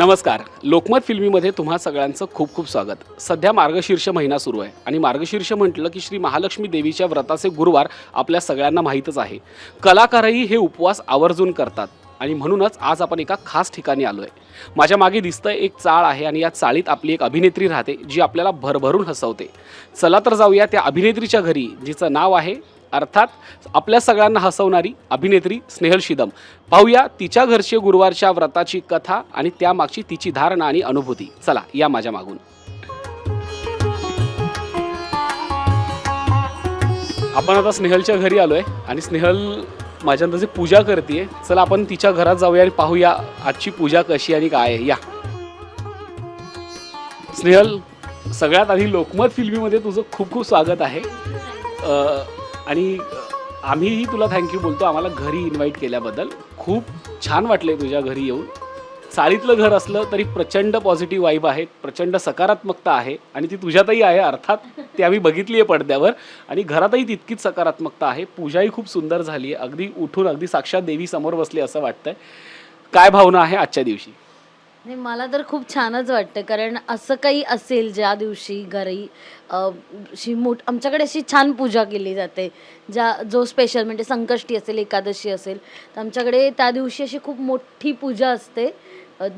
नमस्कार. लोकमत फिल्मीमध्ये तुम्हा सगळ्यांचं खूप खूप स्वागत. सध्या मार्गशीर्ष महिना सुरू आहे आणि मार्गशीर्ष म्हटलं की श्री महालक्ष्मी देवीच्या व्रताचे गुरुवार आपल्या सगळ्यांना माहीतच आहे. कलाकारही हे उपवास आवर्जून करतात आणि म्हणूनच आज आपण एका खास ठिकाणी आलो आहे माझ्या मागे दिसतंय एक चाळ आहे आणि या चाळीत आपली एक अभिनेत्री राहते जी आपल्याला भरभरून हसवते. चला तर जाऊया त्या अभिनेत्रीच्या घरी जिचं नाव आहे अर्थात आपल्या सगळ्यांना हसवणारी अभिनेत्री स्नेहल शिदम. पाहूया तिच्या घरचे गुरुवारच्या व्रताची कथा आणि त्यामागची तिची धारणा आणि अनुभूती. चला या माझ्या मागून. आपण आता स्नेहलच्या घरी आलोय आणि स्नेहल माझ्या अंदाजे पूजा करते चला आपण तिच्या घरात जाऊया आणि पाहूया आजची पूजा कशी आणि काय आहे. या. स्नेहल सगळ्यात आधी लोकमत फिल्मीमध्ये तुझं खूप खूप स्वागत आहे. आणि आम्हीही तुला थँक्यू बोलतो. आम्हाला घरी इन्व्हाइट केल्याबद्दल खूप छान वाटले तुझ्या घरी येऊन. चाळीतलं घर असलं तरी प्रचंड पॉझिटिव्ह वाईब आहे प्रचंड सकारात्मकता आहे आणि ती तुझ्यातही आहे अर्थात ती आम्ही बघितली आहे पडद्यावर. आणि घरातही तितकीच सकारात्मकता आहे. पूजाही खूप सुंदर झाली आहे अगदी उठून अगदी साक्षात देवी समोर बसली असं वाटतंय. काय भावना आहे आजच्या दिवशी? नाही मला तर खूप छानच वाटतं कारण असं काही असेल ज्या दिवशी घरी अशी मोठ आमच्याकडे अशी छान पूजा केली जाते ज्या जो स्पेशल म्हणजे संकष्टी असेल एकादशी असेल तर आमच्याकडे त्या दिवशी अशी खूप मोठी पूजा असते.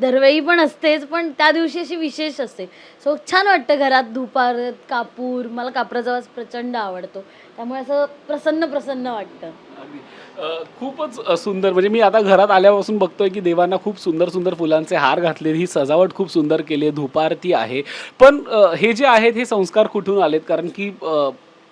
दरवेळी पण असतेच पण त्या दिवशी अशी विशेष असते. सो छान वाटतं घरात धुपार कापूर मला कापराचा वास प्रचंड आवडतो. त्यामुळे असं प्रसन्न प्रसन्न वाटतं. खूपच सुंदर. म्हणजे मी आता घरात आल्यापासून बघतोय की देवांना खूप सुंदर सुंदर फुलांचे हार घातले ही सजावट खूप सुंदर केली आहे. धुपारती आहे. पण हे जे आहेत हे संस्कार कुठून आलेत? कारण की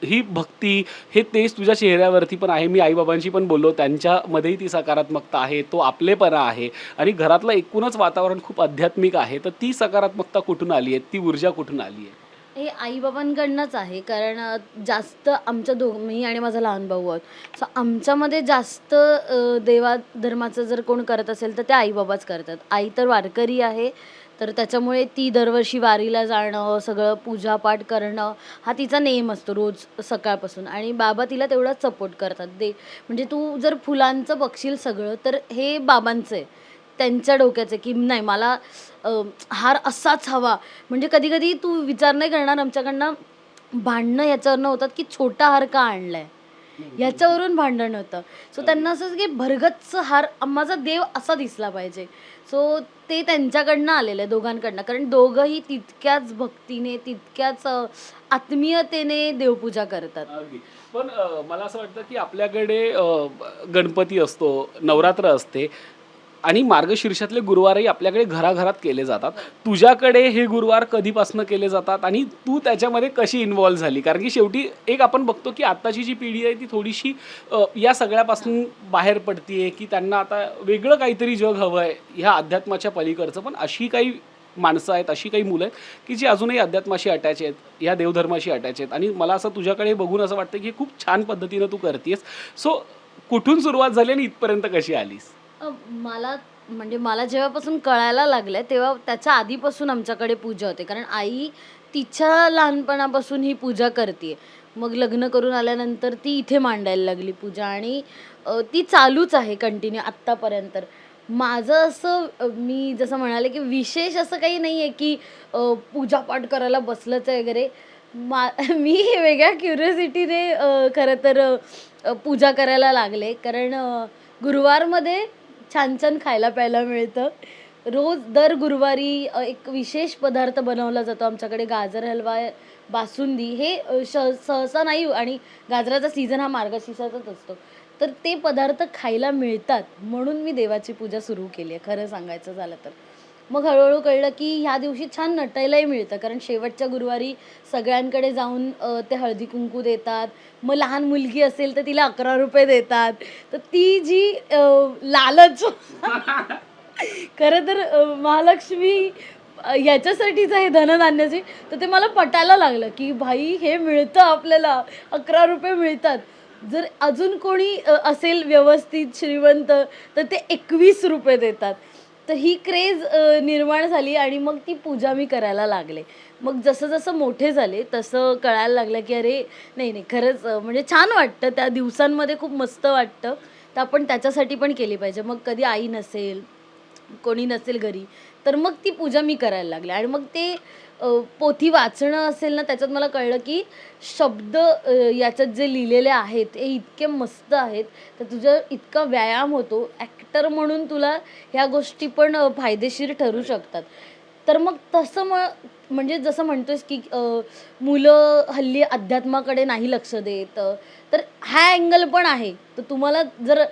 ही भक्ती हे तेज तुझ्या चेहऱ्यावरती पण आहे. मी आईबाबांशी पण बोललो. त्यांच्यामध्येही ती सकारात्मकता आहे. तो आपलेपणा आहे. आणि घरातलं एकूणच वातावरण खूप आध्यात्मिक आहे. तर ती सकारात्मकता कुठून आली आहे? ती ऊर्जा कुठून आली आहे? हे आईबाबांकडनंच आहे. कारण जास्त आमच्या दो मी आणि माझा लहान भाऊ आहोत. सो आमच्यामध्ये जास्त देवा धर्माचं जर कोण करत असेल तर ते आईबाबाच करतात. आई तर वारकरी आहे. तर त्याच्यामुळे ती दरवर्षी वारीला जाणं सगळं पूजापाठ करणं हा तिचा नेम असतो रोज सकाळपासून. आणि बाबा तिला तेवढाच सपोर्ट करतात. दे म्हणजे तू जर फुलांचं बघशील सगळं तर हे बाबांचं आहे. त्यांच्या डोक्याचे की नाही मला हार असाच हवा. म्हणजे कधी कधी तू विचार नाही करणार आमच्याकडनं भांडणं याच्यावरनं होतात की छोटा हार का आणलाय? ह्याच्यावरून भांडण होतं. सो त्यांना असं की भरगतच हार माझा देव असा दिसला पाहिजे. सो ते त्यांच्याकडनं आलेलं आहे दोघांकडनं. कारण दोघंही तितक्याच भक्तीने तितक्याच आत्मीयतेने देवपूजा करतात. पण मला असं वाटतं की आपल्याकडे गणपती असतो नवरात्र असते आणि मार्गशीर्षातले गुरुवारही आपल्याकडे घराघरात केले जातात. तुझ्याकडे हे गुरुवार कधीपासून केले जातात आणि तू त्याच्यामध्ये कशी इन्व्हॉल्व्ह झाली? कारण की शेवटी एक आपण बघतो की आत्ताची जी पिढी आहे ती थोडीशी या सगळ्यापासून बाहेर पडतीये की त्यांना आता वेगळं काहीतरी जग हवं आहे ह्या अध्यात्माच्या पलीकडचं. पण अशी काही माणसं आहेत अशी काही मुलं आहेत की जी अजूनही अध्यात्माशी अटॅच आहेत या देवधर्माशी अटॅच आहेत. आणि मला असं तुझ्याकडे बघून असं वाटतं की खूप छान पद्धतीनं तू करतेस सो कुठून सुरुवात झाली आणि इथपर्यंत कशी आलीस? अ, मला म्हणजे मला जेव्हापासून कळायला लागलं तेव्हा त्याच्या आधीपासून आमच्याकडे पूजा होते. कारण आई तिच्या लहानपणापासून ही पूजा करते मग लग्न करून आल्यानंतर ती इथे मांडायला लागली पूजा आणि अ, ती चालूच आहे कंटिन्यू आत्तापर्यंत. माझं असं अ, मी जसं म्हणाले की विशेष असं काही नाही आहे की अ, पूजापाठ करायला बसलंच आहे वगैरे. मा मी वेगळ्या क्युरियोसिटीने खरं तर अ, पूजा करायला लागले. कारण अ, गुरुवारमध्ये छान छान खायला प्यायला मिळतं. रोज दर गुरुवारी एक विशेष पदार्थ बनवला जातो आमच्याकडे गाजर हलवा बासुंदी. हे श सहसा नाही आणि गाजराचा सीझन हा मार्गशीर्षाचाच असतो. तर ते पदार्थ खायला मिळतात म्हणून मी देवाची पूजा सुरू केली आहे. खरं सांगायचं झालं तर. मग हळूहळू कळलं की ह्या दिवशी छान नटायलाही मिळतं. कारण शेवटच्या गुरुवारी सगळ्यांकडे जाऊन ते हळदी कुंकू देतात. मग लहान मुलगी असेल तर तिला अकरा रुपये देतात. तर ती जी लालच खरं तर महालक्ष्मी याच्यासाठीच आहे धनधान्याची. तर ते मला पटायला लागलं की भाई हे मिळतं आपल्याला. अकरा रुपये मिळतात. जर अजून कोणी असेल व्यवस्थित श्रीमंत तर ते एकवीस रुपये देतात. तर ही क्रेज निर्माण झाली आणि मग ती पूजा मी करायला लागले. मग जसं जसं मोठे झाले तसं कळायला लागलं की अरे नाही नाही खरंच म्हणजे छान वाटतं. त्या दिवसांमध्ये खूप मस्त वाटतं. तर आपण त्याच्यासाठी पण केली पाहिजे. मग कधी आई नसेल कोणी नसेल घरी तर मग ती पूजा मी करायला लागले. आणि मग ते पोथी वाचणं असेल ना त्याच्यात मला कळलं की शब्द याच्यात जे लिहिलेले आहेत हे इतके मस्त आहेत तर तुझा इतका व्यायाम होतो. ॲक्टर म्हणून तुला ह्या गोष्टी पण फायदेशीर ठरू शकतात. तर मग तसं मग म्हणजे जसं म्हणतोस की मुलं हल्ली अध्यात्माकडे नाही लक्ष देत तर हा अँगल पण आहे. तर तुम्हाला जर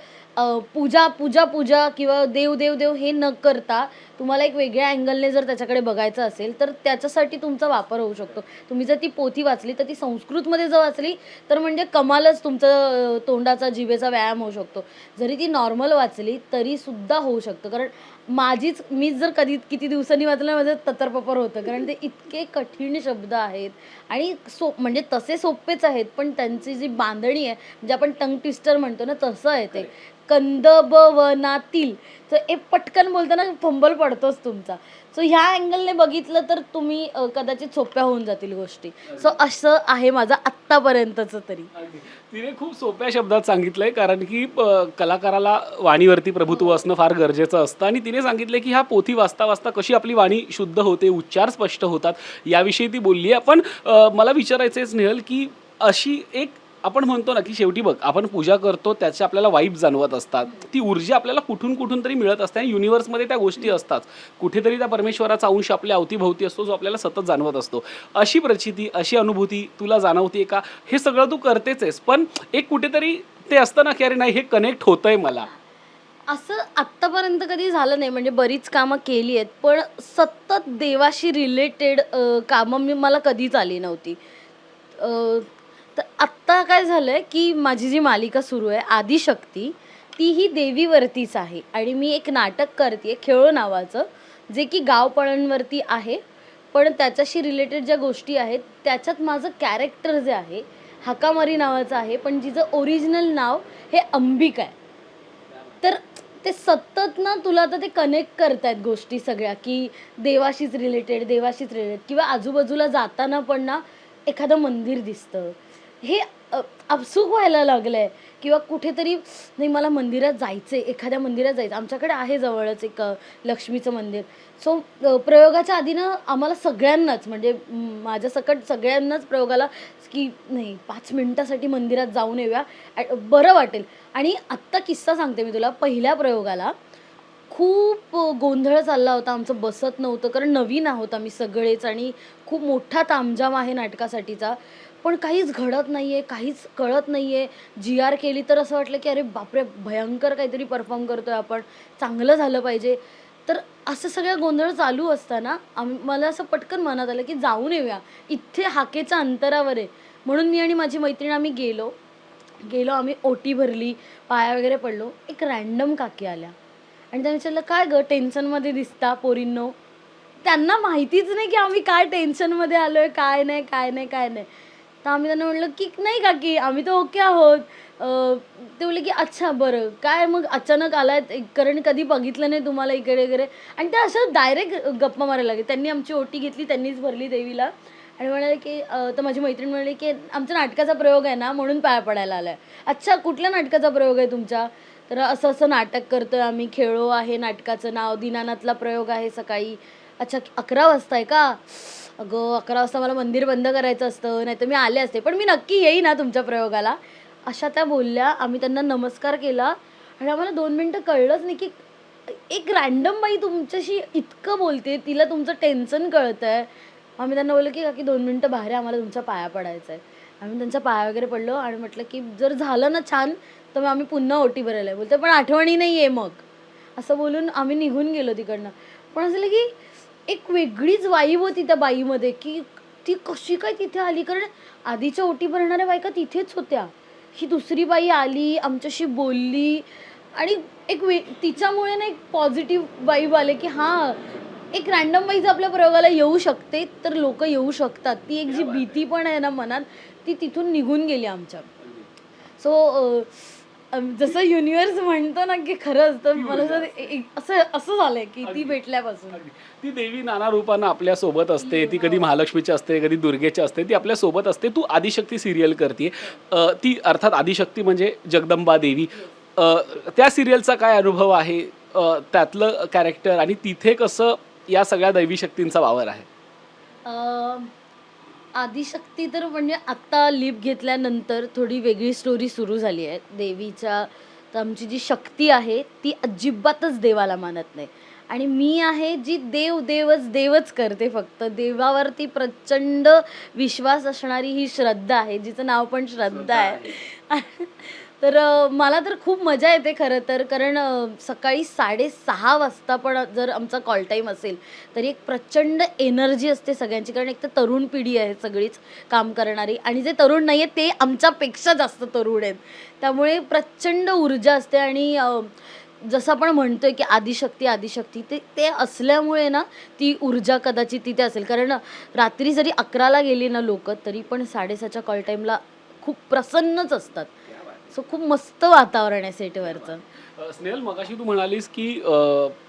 पूजा पूजा पूजा किंवा देव देव देव हे न करता तुम्हाला एक वेगळ्या अँगलने जर त्याच्याकडे बघायचं असेल तर त्याच्यासाठी तुमचा वापर होऊ शकतो. तुम्ही जर ती पोथी वाचली तर ती संस्कृतमध्ये जर वाचली तर म्हणजे कमालच तुमचं तोंडाचा जिभेचा व्यायाम होऊ शकतो. जरी ती नॉर्मल वाचली तरीसुद्धा होऊ शकतं. कारण माझीच मीच जर कधी किती दिवसांनी वाचलं माझं ततरपपर होतं. कारण ते इतके कठीण शब्द आहेत आणि सो म्हणजे तसे सोपेच आहेत पण त्यांची जी बांधणी आहे म्हणजे आपण टंग ट्विस्टर म्हणतो ना तसं आहे ते. कंदबवनातील. तर हे पटकन बोलताना फंबल पडतोच तुमचा. सो ह्या अँगलने बघितलं तर तुम्ही अ, कदाचित सोप्या होऊन जातील गोष्टी. सो असं आहे माझं आत्तापर्यंतचं तरी. अगदी. तिने खूप सोप्या शब्दात सांगितलंय कारण की अ, कलाकाराला वाणीवरती प्रभुत्व असणं फार गरजेचं असतं. आणि तिने सांगितलं की ह्या पोथी वाचता वाचता कशी आपली वाणी शुद्ध होते उच्चार स्पष्ट होतात याविषयी ती बोलली आहे पण अ, मला विचारायचं आहे स्नेहल की अशी एक आपण म्हणतो ना की शेवटी बघ आपण पूजा करतो त्याचे आपल्याला वाईब जाणवत असतात. ती ऊर्जा आपल्याला कुठून कुठून तरी मिळत असते आणि युनिव्हर्समध्ये त्या गोष्टी असतात. कुठेतरी त्या परमेश्वराचा अंश आपल्या अवतीभोवती असतो जो आपल्याला सतत जाणवत असतो. अशी प्रचिती अशी अनुभूती तुला जाणवते का? हे सगळं तू करतेच आहेस पण एक कुठेतरी ते असतं ना की अरे नाही हे कनेक्ट होतंय मला. असं आत्तापर्यंत कधी झालं नाही म्हणजे बरीच कामं केली आहेत पण सतत देवाशी रिलेटेड कामं मी मला कधीच आली नव्हती. तर आत्ता काय झालं आहे की माझी जी मालिका सुरू आहे आदिशक्ती ती ही देवीवरतीच आहे. आणि मी एक नाटक करते खेळो नावाचं जे की गावपळणवरती आहे. पण त्याच्याशी रिलेटेड ज्या गोष्टी आहेत त्याच्यात माझं कॅरेक्टर जे आहे हाकामारी नावाचं आहे. पण जिचं ओरिजिनल नाव हे अंबिका आहे. तर ते सतत ना तुला आता ते कनेक्ट करतायत गोष्टी सगळ्या की देवाशीच रिलेटेड देवाशीच रिलेटेड किंवा आजूबाजूला जाताना पण ना एखादं मंदिर दिसतं हे आपसूक व्हायला लागलंय. किंवा कुठेतरी नाही मला मंदिरात जायचंय एखाद्या मंदिरात जायचं आमच्याकडे आहे जवळच एक लक्ष्मीचं मंदिर. सो प्रयोगाच्या आधी ना आम्हाला सगळ्यांनाच म्हणजे माझ्या सकट सगळ्यांनाच प्रयोगाला की नाही पाच मिनटासाठी मंदिरात जाऊन येऊया. बरं वाटेल. आणि आत्ता किस्सा सांगते मी तुला. पहिल्या प्रयोगाला खूप गोंधळ चालला होता. आमचं बसत नव्हतं कारण नवीन आहोत आम्ही सगळेच. आणि खूप मोठा तामजाम आहे नाटकासाठीचा. पण काहीच घडत नाही आहे काहीच कळत नाही आहे जी आर केली तर असं वाटलं की अरे बापरे भयंकर काहीतरी परफॉर्म करतो आहे आपण. चांगलं झालं पाहिजे. तर असं सगळ्या गोंधळ चालू असताना आम मला असं पटकन मनात आलं की जाऊन येऊया. इथे हाकेच्या अंतरावर आहे. म्हणून मी आणि माझी मैत्रीण आम्ही गेलो. गेलो आम्ही ओटी भरली पाया वगैरे पडलो. एक रॅन्डम काकी आल्या. आणि त्यांनी विचारलं काय गं टेन्शनमध्ये दिसता पोरींनो? त्यांना माहितीच नाही की आम्ही काय टेन्शनमध्ये आलो आहे काय नाही काय नाही काय नाही. तर आम्ही त्यांना म्हटलं की नाही काकी आम्ही तर ओके आहोत. ते बोलले की अच्छा बरं. काय मग अचानक आलाय? कारण कधी बघितलं नाही तुम्हाला इकडे वगैरे? आणि त्या असं डायरेक्ट गप्पा मारायला लागले. त्यांनी आमची ओटी घेतली त्यांनीच भरली देवीला. आणि म्हणाले की तर माझी मैत्रीण म्हणाली की आमच्या नाटकाचा प्रयोग आहे ना म्हणून पाया पडायला आलाय. अच्छा कुठल्या नाटकाचा प्रयोग आहे तुमच्या तर असं असं नाटक करतोय आम्ही खेळो आहे नाटकाचं नाव दिनानाथला प्रयोग आहे सकाळी. अच्छा अकरा वाजता आहे का? अगं अकरा वाजता मला मंदिर बंद करायचं असतं नाही तर मी आले असते. पण मी नक्की येईन ना तुमच्या प्रयोगाला. अशा त्या बोलल्या आम्ही त्यांना नमस्कार केला. आणि आम्हाला दोन मिनटं कळलंच नाही की एक रॅन्डम बाई तुमच्याशी इतकं बोलते तिला तुमचं टेन्शन कळतं आहे आम्ही त्यांना बोललो की काकी दोन मिनटं बाहेर आहे, आम्हाला तुमच्या पाया पडायचं आहे आम्ही त्यांच्या पाया वगैरे पडलो आणि म्हटलं की जर झालं ना छान तर मग आम्ही पुन्हा ओटी भरायला. बोलतो पण आठवणी नाही आहे मग. असं बोलून आम्ही निघून गेलो तिकडनं. पण असं की एक वेगळीच वाईब होती त्या बाईमध्ये की ती कशी काय तिथे आली? कारण आधीच्या ओटी भरणाऱ्या बायका तिथेच होत्या. ही दुसरी बाई आली आमच्याशी बोलली आणि एक वे तिच्यामुळे ना एक पॉझिटिव्ह वाईब आले की हां एक रॅन्डम वाईज आपल्या प्रयोगाला येऊ शकते तर लोक येऊ शकतात. ती एक जी भीती पण आहे ना मनात ती तिथून निघून गेली आमच्या. सो जसं युनिव्हर्स म्हणतो ना की खरंच तर मला ए- असं असं झालंय की ती भेटल्यापासून. ती देवी नाना रूपानं आपल्यासोबत असते ती कधी महालक्ष्मीची असते कधी दुर्गेची असते ती आपल्यासोबत असते. तू आदिशक्ती सिरियल करते ती अर्थात आदिशक्ती म्हणजे जगदंबा देवी. त्या सिरियलचा काय अनुभव आहे? त्यातलं कॅरेक्टर आणि तिथे कसं या सगळ्या दैवी शक्तींचा वावर आहे? आदिशक्ती तर म्हणजे आत्ता लिप घेतल्यानंतर थोडी वेगळी स्टोरी सुरू झाली आहे. देवीच्या तर आमची जी शक्ती आहे ती अजिबातच देवाला मानत नाही. आणि मी आहे जी देव देवच देवच करते फक्त. देवावरती प्रचंड विश्वास असणारी ही श्रद्धा आहे जिचं नाव पण श्रद्धा आहे. तर मला तर खूप मजा येते खरं तर कारण सकाळी साडेसहा वाजता पण जर आमचा कॉल टाईम असेल तरी एक प्रचंड एनर्जी असते सगळ्यांची. कारण एक तर तरुण पिढी आहे सगळीच काम करणारी आणि जे तरुण नाही आहे ते आमच्यापेक्षा जास्त तरुण आहेत. त्यामुळे प्रचंड ऊर्जा असते आणि जसं आपण म्हणतोय की आदिशक्ती आदिशक्ती ते ते असल्यामुळे ना ती ऊर्जा कदाचित तिथे असेल. कारण रात्री जरी अकराला गेली ना लोक तरी पण साडेसहाच्या कॉल टाईमला खूप प्रसन्नच असतात. सो खूप मस्त वातावरण आहे सेटवरचं. अ, स्नेहल मगाशी तू म्हणालीस की अ,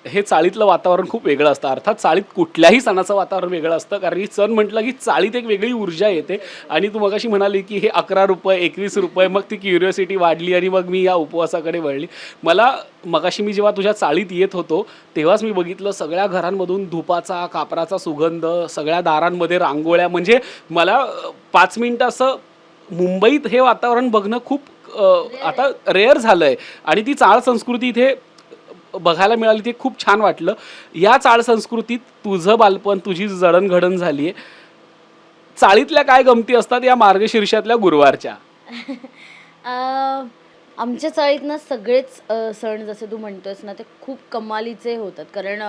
हे चाळीतलं वातावरण खूप वेगळं असतं. अर्थात चाळीत कुठल्याही सणाचं वातावरण वेगळं असतं कारण की सण म्हटलं की चाळीत एक वेगळी ऊर्जा येते. आणि तू मगाशी म्हणाली की हे अकरा रुपये एकवीस रुपये मग ती क्युरिओसिटी वाढली आणि मग मी या उपवासाकडे वळली. मला मगाशी मी जेव्हा तुझ्या चाळीत येत होतो तेव्हाच मी बघितलं सगळ्या घरांमधून धुपाचा कापराचा सुगंध सगळ्या दारांमध्ये रांगोळ्या. म्हणजे मला अ, पाच मिनटं असं मुंबईत हे वातावरण बघणं खूप आता रेअर झालं आहे आणि ती चाळ संस्कृती इथे बघायला मिळाली ते खूप छान वाटलं. या चाळ संस्कृतीत तुझं बालपण तुझी जडणघडण झाली आहे चाळीतल्या काय गमती असतात या मार्गशीर्षातल्या गुरुवारच्या? आमच्या चाळीत ना सगळेच सण जसे तू म्हणतोयस ना ते खूप कमालीचे होतात. कारण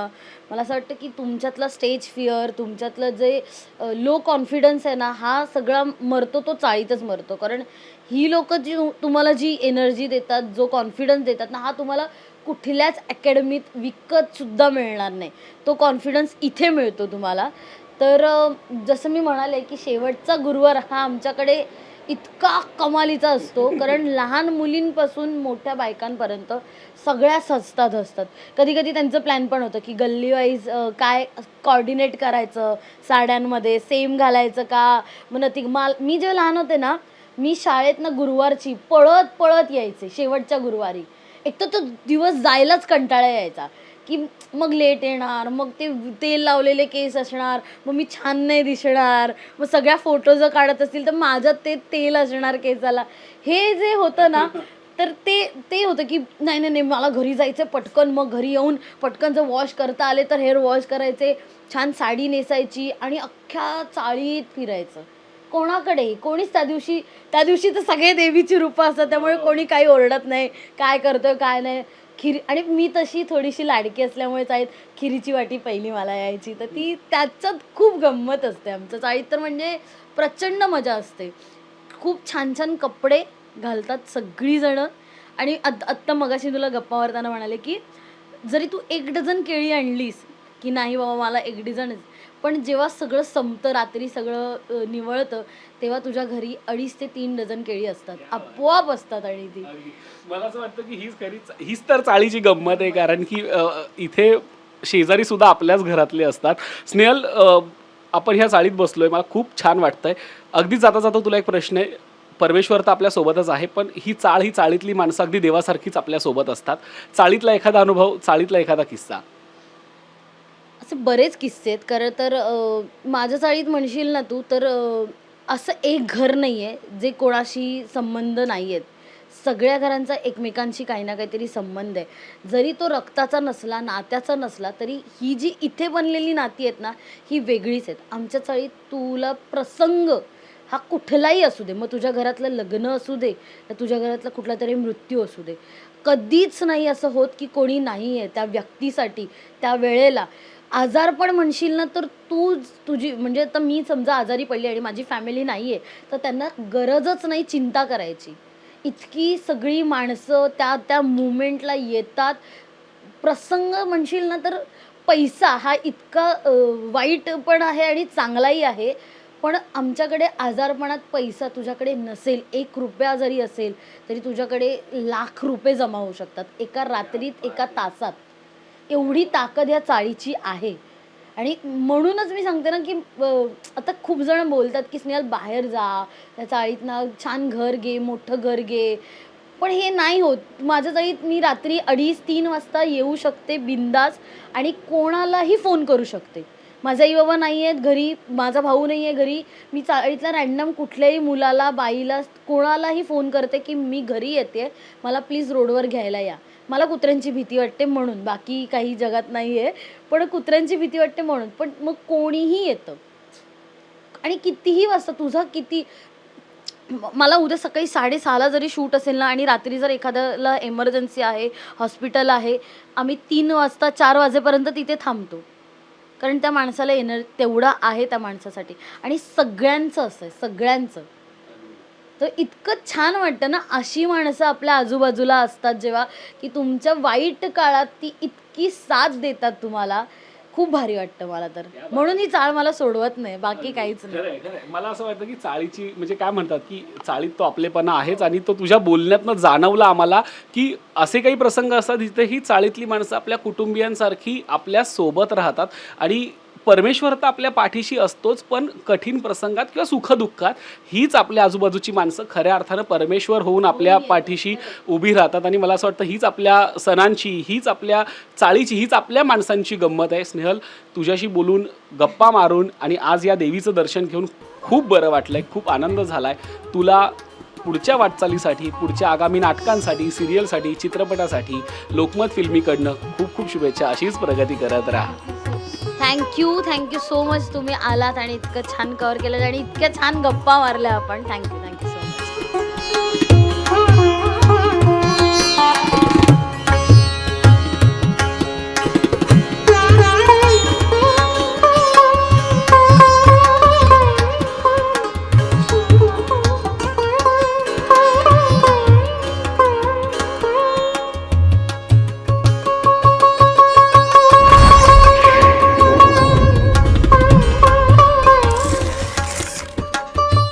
मला असं वाटतं की तुमच्यातला स्टेज फिअर तुमच्यातलं जे लो कॉन्फिडन्स आहे ना हा सगळा मरतो तो चाळीतच मरतो. कारण ही लोक जी तुम्हाला जी एनर्जी देतात जो कॉन्फिडन्स देतात ना हा तुम्हाला कुठल्याच अकॅडमीत विकतसुद्धा मिळणार नाही. तो कॉन्फिडन्स इथे मिळतो तुम्हाला. तर जसं मी म्हणाले की शेवटचा गुरुवार हा आमच्याकडे इतका कमालीचा असतो कारण लहान मुलींपासून मोठ्या बायकांपर्यंत सगळ्या सजतात असतात कधी कधी त्यांचं प्लॅन पण होतं की गल्ली वाईज काय कॉर्डिनेट करायचं साड्यांमध्ये सेम घालायचं का? मग ती माल मी जेव्हा लहान होते ना मी शाळेत ना गुरुवारची पळत पळत यायचे शेवटच्या गुरुवारी. एक तर तो दिवस जायलाच कंटाळा यायचा. की मग लेट येणार मग ते तेल लावलेले केस असणार मग मी छान नाही दिसणार मग सगळ्या फोटो जर काढत असतील तर माझ्यात ते तेल असणार केसाला. हे जे होतं ना तर ते ते होतं की नाही नाही नाही मला घरी जायचं पटकन मग घरी येऊन पटकन जर वॉश करता आले तर हेअर वॉश करायचे छान साडी नेसायची आणि अख्ख्या चाळीत फिरायचं. कोणाकडे? कोणीच त्या दिवशी त्या दिवशी तर सगळे देवीची रूपं असतात त्यामुळे कोणी काही ओरडत नाही काय करतोय काय नाही. खिरी आणि मी तशी थोडीशी लाडकी असल्यामुळे चाळीत खिरीची वाटी पहिली मला यायची. तर ती त्याच्यात खूप गंमत असते आमचं. चाळीत तर म्हणजे प्रचंड मजा असते. खूप छान छान कपडे घालतात सगळीजणं. आणि आत आत्ता मगाशी तुला गप्पा मारताना म्हणाले की जरी तू एक डझन केळी आणलीस की नाही बाबा मला एक डझन पण जेव्हा सगळं संपतं रात्री सगळं निवळतं तेव्हा तुझ्या घरी अडीच ते तीन डझन केळी असतात. आपोआप असतात आणि ती मला असं वाटतं की हीच खरी हीच तर चाळीची गंमत आहे कारण की इथे शेजारी सुद्धा आपल्याच घरातले असतात. स्नेहल आपण ह्या चाळीत बसलोय मला खूप छान वाटतंय. अगदी जाता जाता तुला एक प्रश्न आहे. परमेश्वर तर आपल्यासोबतच आहे पण ही चाळ ही चाळीतली माणसं अगदी देवासारखीच आपल्यासोबत असतात. चाळीतला एखादा अनुभव चाळीतला एखादा किस्सा. असे बरेच किस्से आहेत. खरं तर माझ्या चाळीत म्हणशील ना तू तर असं एक घर नाही आहे जे कोणाशी संबंध नाही आहेत सगळ्या घरांचा एकमेकांशी काही ना काहीतरी संबंध आहे. जरी तो रक्ताचा नसला नात्याचा नसला तरी ही जी इथे बनलेली नाती आहेत ना ही वेगळीच आहेत. आमच्या चाळीत तुला प्रसंग हा कुठलाही असू दे. मग तुझ्या घरातलं लग्न असू दे तर तुझ्या घरातला कुठला तरी मृत्यू असू दे. कधीच नाही असं होत की कोणी नाही आहे त्या व्यक्तीसाठी त्या वेळेला. आजारपण म्हणशील ना तर तू तुझी म्हणजे आता मी समजा आजारी पडली आणि माझी फॅमिली नाही आहे तर त्यांना गरजच नाही चिंता करायची. इतकी सगळी माणसं त्या त्या मुमेंटला येतात. प्रसंग म्हणशील ना तर पैसा हा इतका वाईट पण आहे आणि चांगलाही आहे. पण आमच्याकडे आजारपणात पैसा तुझ्याकडे नसेल एक रुपया जरी असेल तरी तुझ्याकडे लाख रुपये जमा होऊ शकतात एका रात्रीत एका तासात. एवढी ताकद या चाळीची आहे. आणि म्हणूनच मी सांगते ना की आता खूप जण बोलतात की स्नेहल बाहेर जा. त्या चाळीतनं छान घर घे मोठं घर घे. पण हे नाही होत. माझ्या चाळीत मी रात्री अडीच तीन वाजता येऊ शकते बिंदास आणि कोणालाही फोन करू शकते. माझा आई बाबा नाही आहेत घरी माझा भाऊ नाही आहे घरी. मी चाळीतल्या रॅन्डम कुठल्याही मुलाला बाईला कोणालाही फोन करते की मी घरी येते. मला प्लीज रोडवर घ्यायला या. मला कुत्र्यांची भीती वाटते म्हणून बाकी काही जगात नाही आहे पण कुत्र्यांची भीती वाटते म्हणून. पण मग कोणीही येतं. आणि कितीही वाजता तुझा किती मला उद्या सकाळी साडेसहाला जरी शूट असेल ना आणि रात्री जर एखाद्याला एमर्जन्सी आहे हॉस्पिटल आहे आम्ही तीन वाजता चार वाजेपर्यंत तिथे थांबतो. कारण त्या माणसाला एनर तेवढा आहे त्या माणसासाठी. आणि सगळ्यांचं असं आहे सगळ्यांचं. तर इतकं छान वाटतं ना अशी माणसं आपल्या आजूबाजूला असतात जेव्हा की तुमच्या वाईट काळात ती इतकी साथ देतात तुम्हाला. खूप भारी वाटतं मला तर. म्हणून ही चाळ मला सोडवत नाही बाकी काहीच नाही. मला असं वाटतं की चाळीची म्हणजे काय म्हणतात की चाळीत तो आपलेपणा आहेच आणि तो तुझ्या बोलण्यातनं जाणवला आम्हाला की असे काही प्रसंग असतात जिथे ही चाळीतली माणसं आपल्या कुटुंबियांसारखी आपल्यासोबत राहतात आणि परमेश्वर तर आपल्या पाठीशी असतोच पण कठीण प्रसंगात किंवा सुखदुःखात हीच आपल्या आजूबाजूची माणसं खऱ्या अर्थानं परमेश्वर होऊन आपल्या पाठीशी उभी राहतात. आणि मला असं वाटतं हीच आपल्या सणांची हीच आपल्या चाळीची हीच आपल्या माणसांची गंमत आहे. स्नेहल तुझ्याशी बोलून गप्पा मारून आणि आज या देवीचं दर्शन घेऊन खूप बरं वाटलंय खूप आनंद झालाय. तुला पुढच्या वाटचालीसाठी पुढच्या आगामी नाटकांसाठी सिरियलसाठी चित्रपटासाठी लोकमत फिल्मीकडनं खूप खूप शुभेच्छा. अशीच प्रगती करत राहा. थँक्यू थँक्यू सो मच तुम्ही आलात आणि इतकं छान कव्हर केलं आणि इतक्या छान गप्पा मारल्या आपण. Thank you thank you